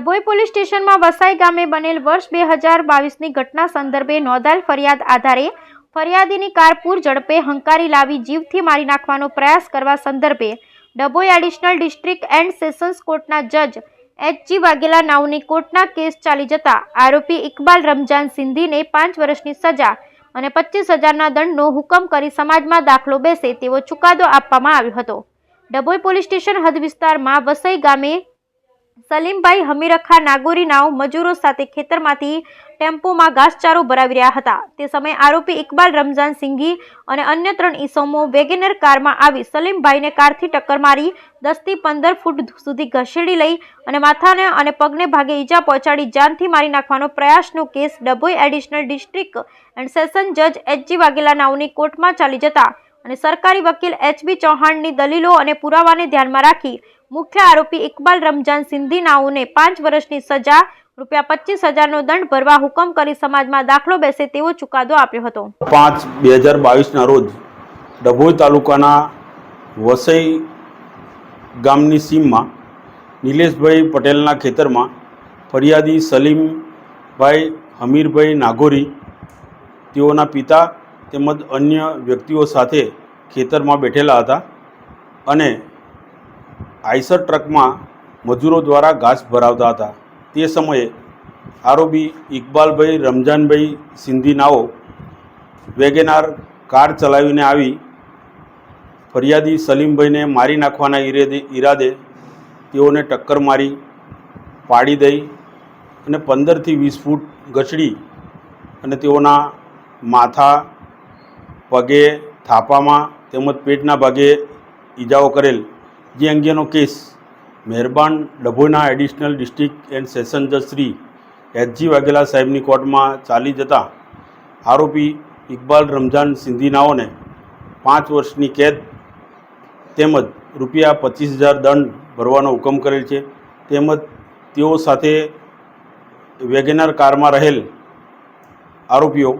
Dabhoi police સ્ટેશનમાં વસાઈ ગામે બનેલ વર્ષ બે હજાર બાવીસની ઘટના સંદર્ભે નોંધાયેલ ફરિયાદ આધારે ફરિયાદીની કાર પૂર ઝડપે હંકારી લાવી જીવથી મારી નાખવાનો પ્રયાસ કરવા સંદર્ભે Dabhoi additional district and sessions કોર્ટના જજ એચજી વાઘેલા નાવની કોર્ટના કેસ ચાલી જતા આરોપી ઇકબાલ રમજાન સિંધીને પાંચ વર્ષની સજા અને પચીસ હજારના દંડનો હુકમ કરી સમાજમાં દાખલો બેસે તેવો ચુકાદો આપવામાં આવ્યો હતો. ડભોઈ પોલીસ સ્ટેશન હદ વિસ્તારમાં વસઈ ગામે સલીમભાઈ હમીરખા નાગોરી નાવ મજૂરો સાથે ખેતરમાંથી ટેમ્પોમાં ઘાસચારો ભરાવી રહ્યા હતા. તે સમયે આરોપી ઇકબાલ રમઝાન સિંઘી અને અન્ય ત્રણ ઈસમો વેગેનર કારમાં આવી સલીમભાઈને કારથી ટક્કર મારી દસથી પંદર ફૂટ સુધી ઘસેડી લઈ અને માથાને અને પગને ભાગે ઈજા પહોંચાડી જાનથી મારી નાખવાનો પ્રયાસનો case Dabhoi additional district and session જજ એચજી વાઘેલા નાવની કોર્ટમાં ચાલી જતા અને સરકારી વકીલ એચબી ચૌહાણની દલીલો અને પુરાવાને ધ્યાનમાં રાખી મુખ્ય આરોપી ઇકબાલ રમજાન સિંધીનાઓને પાંચ વર્ષની સજા, રૂપિયા પચીસ હજારનો દંડ ભરવા હુકમ કરી સમાજમાં દાખલો બેસે તેવો ચુકાદો આપ્યો હતો. પાંચ બે હજાર બાવીસના રોજ ડભોઈ તાલુકાના વસઈ ગામની સીમમાં નિલેશભાઈ પટેલના ખેતરમાં ફરિયાદી સલીમભાઈ હમીરભાઈ નાગોરી, તેઓના પિતા તેમજ અન્ય વ્યક્તિઓ સાથે ખેતરમાં બેઠેલા હતા અને આઈસર ટ્રકમાં મજૂરો દ્વારા ઘાસ ભરાવતા હતા. તે સમયે આરોપી ઇકબાલભાઈ રમજાનભાઈ સિંધીનાઓ વેગેનાર કાર ચલાવીને આવી ફરિયાદી સલીમભાઈને મારી નાખવાના ઈરાદે ઈરાદે તેઓને ટક્કર મારી, પાડી દઈ અને પંદરથી વીસ ફૂટ ગચડી અને તેઓના માથા, પગે, થાપામાં તેમજ પેટના ભાગે ઈજાઓ કરેલ. જે અંગેનો કેસ મહેરબાન ડભોઈના એડિશનલ ડિસ્ટ્રિક્ટ એન્ડ સેશન જજ શ્રી એચજી વાઘેલા સાહેબની કોર્ટમાં ચાલી જતા આરોપી ઇકબાલ રમઝાન સિંધીનાઓને પાંચ વર્ષની કેદ તેમજ રૂપિયા પચીસ હજાર દંડ ભરવાનો હુકમ કરેલ છે. તેમજ તેઓ સાથે વેગેનર કારમાં રહેલ આરોપીઓ